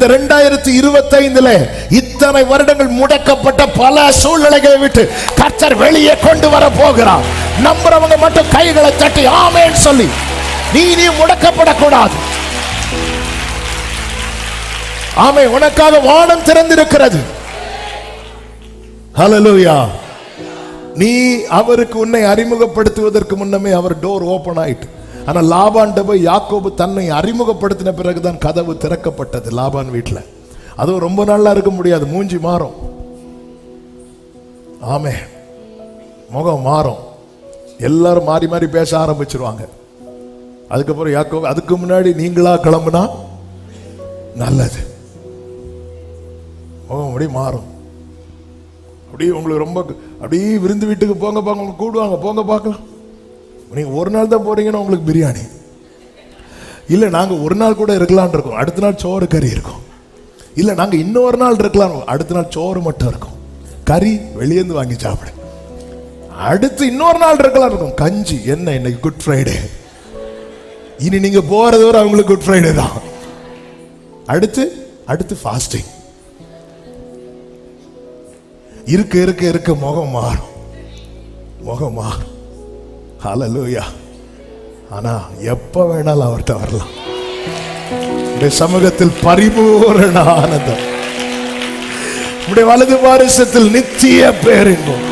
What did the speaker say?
இந்த ரெண்டாயிரத்தி இருபத்தைந்துல இத்தனை வருடங்கள் முடக்கப்பட்ட பல சூழ்நிலைகளை விட்டு கர்த்தர் வெளியே கொண்டு வர போகிறார். நம்புறவங்க மட்டும் கைகளை தட்டி ஆமேன்னு சொல்லி நீ நீ முடக்கப்படக்கூடாது. ஆமை உனக்காக வானம் திறந்திருக்கிறது. ஹலலூயா நீ அவருக்கு உன்னை அறிமுகப்படுத்துவதற்கு முன்னமே அவர் டோர் ஓபன் ஆயிட்டு. ஆனால் லாபான் போய் யாக்கோபு தன்னை அறிமுகப்படுத்தின பிறகுதான் கதவு திறக்கப்பட்டது லாபான் வீட்டில் அதுவும் ரொம்ப நாளாக இருக்க முடியாது மூஞ்சி மாறும். ஆமே. முகம் மாறும். எல்லாரும் மாறி மாறி பேச ஆரம்பிச்சிருவாங்க. அதுக்கப்புறம் யாக்கோ அதுக்கு முன்னாடி நீங்களா கிளம்புனா நல்லது. முகம் அப்படியே மாறும். அப்படியே உங்களுக்கு ரொம்ப அப்படியே விருந்து வீட்டுக்கு போங்க போங்க கூடுவாங்க. போங்க பார்க்கலாம். நீங்கள் ஒரு நாள் தான் போகிறீங்கன்னா உங்களுக்கு பிரியாணி. இல்லை நாங்கள் ஒரு நாள் கூட இருக்கலாம்னு இருக்கோம். அடுத்த நாள் சோறு கறி இருக்கும். இல்லை நாங்கள் இன்னொரு நாள் இருக்கலாம் அடுத்த நாள் சோறு மட்டும் இருக்கும். கறி வெளியேந்து வாங்கி சாப்பிடு. அடுத்து இன்னொரு நாள் இருக்கலாம் இருக்கும். கஞ்சி என்ன இன்னைக்கு குட் ஃப்ரைடே இனி நீங்கள் போகிறது வரை அவங்களுக்கு குட் ஃப்ரைடே தான். அடுத்து அடுத்து ஃபாஸ்டிங் இருக்க இருக்க இருக்க முகம் மாறும். முகம் மாறும். ஹலலூயா ஆனா எப்ப வேணாலும் அவர்கிட்ட வரலாம். உடைய சமூகத்தில் பரிபூரண ஆனந்தம். உடைய வலது வாரிசத்தில் நித்திய பேரின்பம்.